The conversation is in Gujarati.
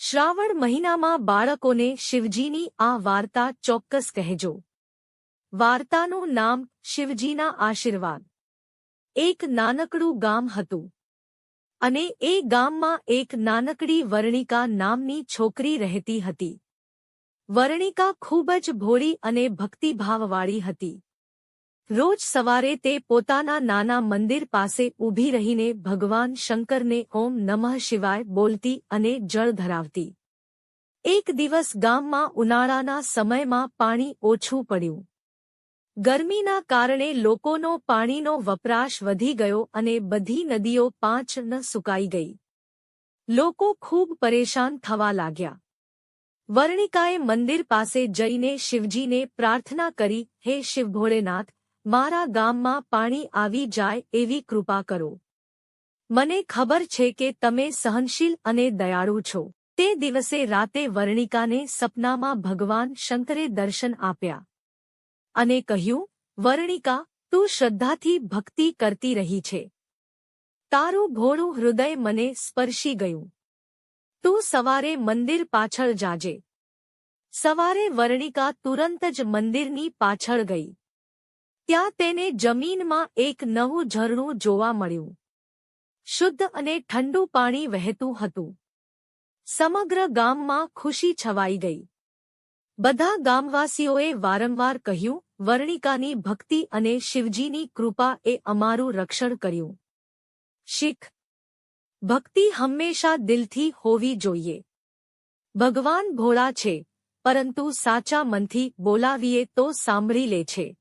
શ્રાવણ મહિનામાં બાળકોને શિવજીની આ વાર્તા ચોક્કસ કહેજો. વાર્તાનું નામ શિવજીના આશીર્વાદ. એક નાનકડું ગામ હતું. અને એ ગામમાં એક નાનકડી વર્ણિકા નામની છોકરી રહેતી હતી. વર્ણિકા ખૂબ જ ભોળી અને ભક્તિભાવવાળી હતી. રોજ સવારે તે પોતાના નાના મંદિર પાસે ઊભી રહીને ભગવાન શંકરને ઓમ નમઃ શિવાય બોલતી અને જળ ધરાવતી. એક દિવસ ગામમાં ઉનાળાના સમયમાં પાણી ઓછું પડ્યું. ગરમીના કારણે લોકોનો પાણીનો વપરાશ વધી ગયો અને બધી નદીઓ પાંચ ન સુકાઈ ગઈ. લોકો ખૂબ પરેશાન થવા લાગ્યા. વર્ણિકાએ મંદિર પાસે જઈને શિવજીને પ્રાર્થના કરી, હે શિવ ભોળેનાથ મારા ગામમાં પાણી આવી જાય એવી કૃપા કરો. મને ખબર છે કે તમે સહનશીલ અને દયાળુ છો. તે દિવસે રાતે વર્ણિકાને સપનામાં ભગવાન શંકરે દર્શન આપ્યા. અને કહ્યું, વર્ણિકા, તું શ્રદ્ધાથી ભક્તિ કરતી રહી છે. તારું ભોળું હૃદય મને સ્પર્શી ગયું. તું સવારે મંદિર પાછળ જાજે. સવારે વર્ણિકા તુરંત જ મંદિરની પાછળ ગઈ. ત્યાં તેને જમીનમાં એક નવું ઝરણું જોવા મળ્યું. શુદ્ધ અને ઠંડુ પાણી વહેતું હતું. સમગ્ર ગામમાં ખુશી છવાઈ ગઈ. બધા ગામવાસીઓએ વારંવાર કહ્યું, વર્ણિકાની ભક્તિ અને શિવજીની કૃપા એ અમારું રક્ષણ કર્યું. શીખ, ભક્તિ હંમેશા દિલથી હોવી જોઈએ. ભગવાન ભોળા છે, પરંતુ સાચા મનથી બોલાવીએ તો સાંભળી લે છે.